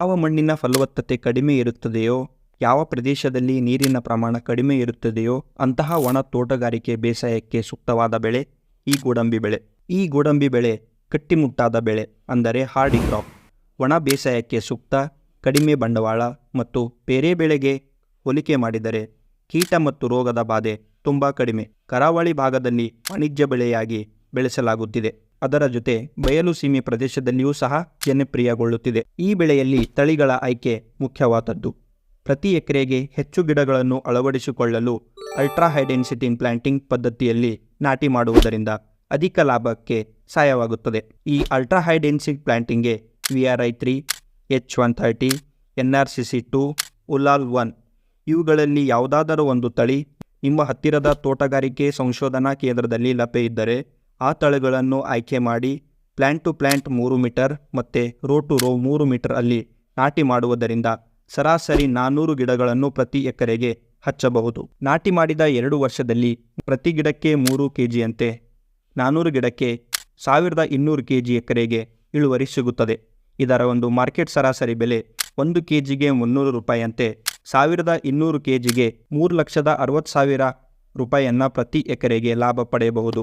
ಯಾವ ಮಣ್ಣಿನ ಫಲವತ್ತತೆ ಕಡಿಮೆ ಇರುತ್ತದೆಯೋ, ಯಾವ ಪ್ರದೇಶದಲ್ಲಿ ನೀರಿನ ಪ್ರಮಾಣ ಕಡಿಮೆ ಇರುತ್ತದೆಯೋ, ಅಂತಹ ಒಣ ತೋಟಗಾರಿಕೆ ಬೇಸಾಯಕ್ಕೆ ಸೂಕ್ತವಾದ ಬೆಳೆ ಈ ಗೋಡಂಬಿ ಬೆಳೆ. ಈ ಗೋಡಂಬಿ ಬೆಳೆ ಕಟ್ಟಿಮುಟ್ಟಾದ ಬೆಳೆ ಅಂದರೆ ಹಾರ್ಡಿ ಕ್ರಾಪ್. ಒಣ ಬೇಸಾಯಕ್ಕೆ ಸೂಕ್ತ ಕಡಿಮೆ ಬಂಡವಾಳ ಮತ್ತು ಬೇರೆ ಬೆಳೆಗೆ ಹೋಲಿಕೆ ಮಾಡಿದರೆ ಕೀಟ ಮತ್ತು ರೋಗದ ಬಾಧೆ ತುಂಬ ಕಡಿಮೆ. ಕರಾವಳಿ ಭಾಗದಲ್ಲಿ ವಾಣಿಜ್ಯ ಬೆಳೆಯಾಗಿ ಬೆಳೆಸಲಾಗುತ್ತಿದೆ. ಅದರ ಜೊತೆ ಬಯಲು ಸೀಮೆ ಪ್ರದೇಶದಲ್ಲಿಯೂ ಸಹ ಜನಪ್ರಿಯಗೊಳ್ಳುತ್ತಿದೆ. ಈ ಬೆಳೆಯಲ್ಲಿ ತಳಿಗಳ ಆಯ್ಕೆ ಮುಖ್ಯವಾದದ್ದು. ಪ್ರತಿ ಎಕರೆಗೆ ಹೆಚ್ಚು ಗಿಡಗಳನ್ನು ಅಳವಡಿಸಿಕೊಳ್ಳಲು ಅಲ್ಟ್ರಾ ಹೈ ಪ್ಲಾಂಟಿಂಗ್ ಪದ್ಧತಿಯಲ್ಲಿ ನಾಟಿ ಮಾಡುವುದರಿಂದ ಅಧಿಕ ಲಾಭಕ್ಕೆ ಸಹಾಯವಾಗುತ್ತದೆ. ಈ ultra high ಪ್ಲಾಂಟಿಂಗ್ಗೆ V R I three H one thirty N R C C two Ullal one ಇವುಗಳಲ್ಲಿ ಯಾವುದಾದರೂ ಒಂದು ತಳಿ ನಿಮ್ಮ ಹತ್ತಿರದ ತೋಟಗಾರಿಕೆ ಸಂಶೋಧನಾ ಕೇಂದ್ರದಲ್ಲಿ ಲಭ್ಯ ಇದ್ದರೆ ಆ ತಳಿಗಳನ್ನು ಆಯ್ಕೆ ಮಾಡಿ ಪ್ಲ್ಯಾಂಟ್ ಟು ಪ್ಲ್ಯಾಂಟ್ ಮೂರು ಮೀಟರ್ ಮತ್ತು ರೋ ಟು ರೋ ಮೂರು ಮೀಟರ್ ಅಲ್ಲಿ ನಾಟಿ ಮಾಡುವುದರಿಂದ ಸರಾಸರಿ ನಾನ್ನೂರು ಗಿಡಗಳನ್ನು ಪ್ರತಿ ಎಕರೆಗೆ ಹಚ್ಚಬಹುದು. ನಾಟಿ ಮಾಡಿದ ಎರಡು ವರ್ಷದಲ್ಲಿ ಪ್ರತಿ ಗಿಡಕ್ಕೆ ಮೂರು ಕೆ ಜಿಯಂತೆ ನಾನ್ನೂರು ಗಿಡಕ್ಕೆ ಸಾವಿರದ ಇನ್ನೂರು ಕೆ ಜಿ ಎಕರೆಗೆ ಇಳುವರಿ ಸಿಗುತ್ತದೆ. ಇದರ ಒಂದು ಮಾರ್ಕೆಟ್ ಸರಾಸರಿ ಬೆಲೆ ಒಂದು ಕೆ ಜಿಗೆ ಮುನ್ನೂರು ರೂಪಾಯಿಯಂತೆ ಸಾವಿರದ ಇನ್ನೂರು ಕೆ ಜಿಗೆ ಮೂರು ಲಕ್ಷದ ಅರವತ್ತು ಸಾವಿರ ರೂಪಾಯಿಯನ್ನು ಪ್ರತಿ ಎಕರೆಗೆ ಲಾಭ ಪಡೆಯಬಹುದು.